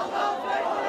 Allahu Akbar.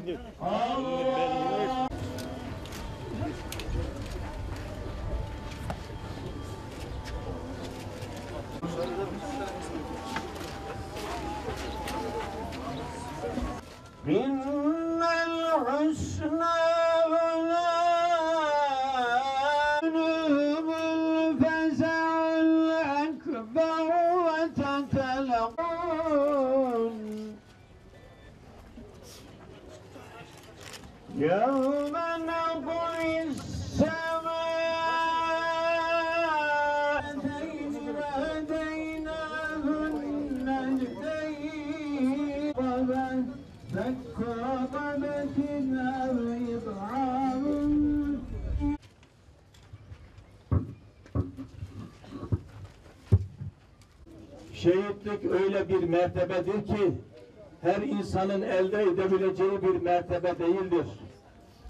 gidiyor. إن الحسنى ولعنه بالفزع الأكبر وتتلقون يوم نطوي السماء هديناه النجدين ومن ذكرت أو إطعام Şehitlik öyle bir mertebedir ki her insanın elde edebileceği bir mertebe değildir.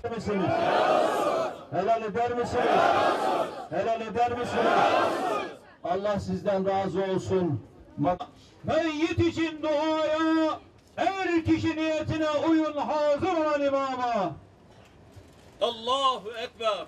Eder misiniz? Helal eder misiniz? Helal eder misiniz? Allah sizden razı olsun. Meyyit için duaya, her kişi niyetine uyun hazır olan imama. Allahu Ekber.